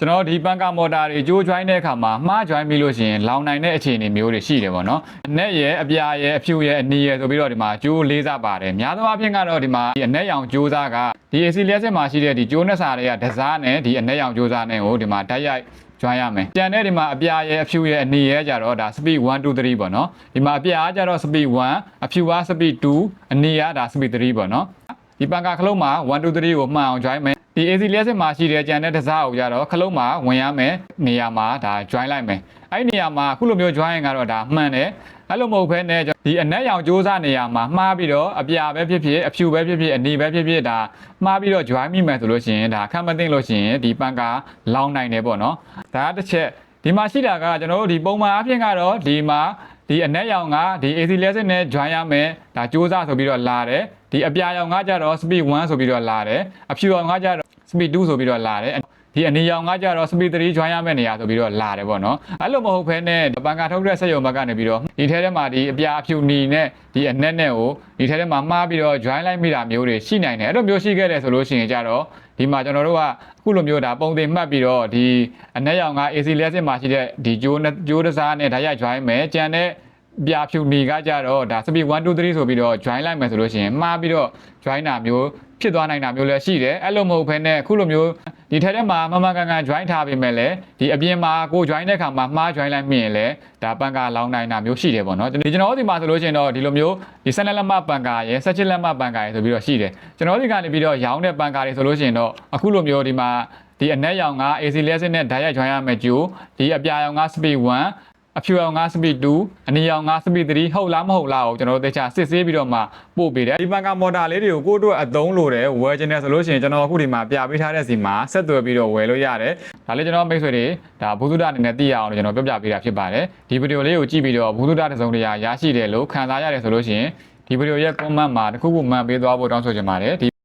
ကျွန်တော်ဒီပန်ကာမော်တာတွေကြိုး join တဲ့အခါမှာမှား join ပြီးလို့ရှိရင်လောင်နိုင်တဲ့အခြေအနေမျိုးတွေရှိတယ်ပေါ့နော်အနက်ရဲ့အပြာရဲ့အဖြူရဲ့အနီရဲ့ဆိုပြီးတော့ဒီမှာကြိုးလေးစားပါတယ်များသောအားဖြင့်ကတော့ဒီမှာဒီအနက်ရောင်ကြိုးစားကဒီ AC လျှက်စစ်မှာရှိတဲ့ဒီကြိုးနဲ့စာတွေကဒဇာနဲ့ဒီအနက်ရောင်ကြိုးစားနဲ့ကိုဒီမှာဓာတ်ရိုက် join ရမယ်။ကြံတဲ့ဒီမှာအပြာရဲ့အဖြူရဲ့အနီရဲ့ကြတော့ဒါ speed 1 2 3ပေါ့နော်။ဒီမှာအပြာကကြတော့ speed 1အဖြူက speed 2အနီကဒါ speed 3ပေါ့နော်။ဒီပန်ကာခလုံးမှာ1 2 3ကိုမှန်အောင် join မယ်။ ဒီ AC လျှက်စစ်မှာရှိတဲ့ကြံတဲ့တစားကိုကြတော့ခလုံးမှာဝင်ရမယ်နေရာမှာဒါ join လိုက်မယ်။အဲ့ဒီနေရာမှာအခုလိုမျိုး join ရင်ကတော့ဒါမှန်တယ်။အဲ့လိုမဟုတ်ဘဲနဲ့ဒီအနက်ရောင်စူးစမ်းနေရာမှာမှားပြီးတော့အပြာပဲဖြစ်ဖြစ်အဖြူပဲဖြစ်ဖြစ်အနီပဲဖြစ်ဖြစ်ဒါမှားပြီးတော့ join မိမယ်ဆိုလို့ရှိရင်ဒါခံမသိလို့ရှိရင်ဒီပန်ကာလောင်းနိုင်တယ်ပေါ့နော်။ဒါကတစ်ချက်ဒီမှာရှိတာကကျွန်တော်တို့ဒီပုံမှန်အဖြစ်ကတော့ဒီမှာ ဒီအနက်ရောင်ကဒီ AC lesson နဲ့ join ရမယ်ဒါစူးစမ်းဆိုပြီးတော့လာတယ်ဒီအပြာရောင်ကကြတော့ speed 1ဆိုပြီးတော့လာတယ်အဖြူရောင်ကကြတော့ speed 2ဆိုပြီးတော့လာတယ် ဒီအနေရောင်ကကြတော့ speed 3 join ရမယ့်နေရာဆိုပြီးတော့လာတယ်ပေါ့နော်အဲ့လိုမဟုတ်ဘဲနဲ့ပန်ကာထုတ်တဲ့စက်ရုံဘက်ကနေပြီးတော့ဒီထဲထဲမှာဒီအပြာအဖြူနီနဲ့ဒီအနက်နဲ့ကိုဒီထဲထဲမှာမှားပြီးတော့ join လိုက်မိတာမျိုးတွေရှိနိုင်တယ်အဲ့လိုမျိုးရှိခဲ့တယ်ဆိုလို့ရှိရင်ကြတော့ဒီမှာကျွန်တော်တို့ကအခုလိုမျိုးဒါပုံသင်မှတ်ပြီးတော့ဒီအနက်ရောင်က AC လက်စစ်မှာရှိတဲ့ဒီဂျိုးနဲ့ဂျိုးတစားနဲ့ဓာတ်ရိုက် join မယ်ကြံတဲ့ပြဖြူနေကကြတော့ဒါ speed 1 2 3ဆိုပြီးတော့ join လိုက်မယ်ဆိုလို့ရှိရင်မှားပြီးတော့ join တာမျိုးဖြစ်သွားနိုင်တာမျိုးလည်းရှိတယ်အဲ့လိုမဟုတ်ဘဲနဲ့အခုလိုမျိုး ဒီထက်ထဲမှာမမကန်ကန် join ထားပေးမယ်လေဒီအပြင်မှာကို join တဲ့ခါမှာမှား join လိုက်မိရင်လည်းဒါပန်ကာလောင်းနိုင်တာမျိုးရှိတယ်ပေါ့နော်ဒီကျွန်တော်တို့ဒီမှာဆိုလို့ရှိရင်တော့ဒီလိုမျိုးဒီ12လက်မပန်ကာရယ်17လက်မပန်ကာရယ်ဆိုပြီးတော့ရှိတယ်ကျွန်တော်တို့ဒီကနေပြီးတော့ရောင်းတဲ့ပန်ကာတွေဆိုလို့ရှိရင်တော့အခုလိုမျိုးဒီမှာဒီအနက်ရောင်က AC lesson နဲ့ဓာတ်ရိုက် join ရမယ်ကြိုဒီအပြာရောင်က speed 1 အဖြူရောင်က speed 2အနီရောင်က speed 3ဟုတ်လားမဟုတ်လားကိုကျွန်တော်တို့တေချာစစ်ဆေးပြီးတော့မှပို့ပေးတယ်ဒီပန်ကာမော်တာလေးတွေကိုကိုယ့်အတွက်အသုံးလိုတယ်ဝယ်ချင်တယ်ဆိုလို့ရှိရင်ကျွန်တော်အခုဒီမှာပြပေးထားတဲ့စီမှာဆက်သွယ်ပြီးတော့ဝယ်လို့ရတယ်ဒါလေးကျွန်တော်မိတ်ဆွေတွေဒါဘုသူဒ္ဓအနေနဲ့သိရအောင်လို့ကျွန်တော်ပြောပြပေးတာဖြစ်ပါတယ်ဒီဗီဒီယိုလေးကိုကြည့်ပြီးတော့ဘုသူဒ္ဓတစ်စုံတစ်ရာရရှိတယ်လို့ခံစားရတယ်ဆိုလို့ရှိရင်ဒီဗီဒီယိုရဲ့ comment မှာတစ်ခုခုမှန်ပေးသွားဖို့တောင်းဆိုချင်ပါတယ်ဒီ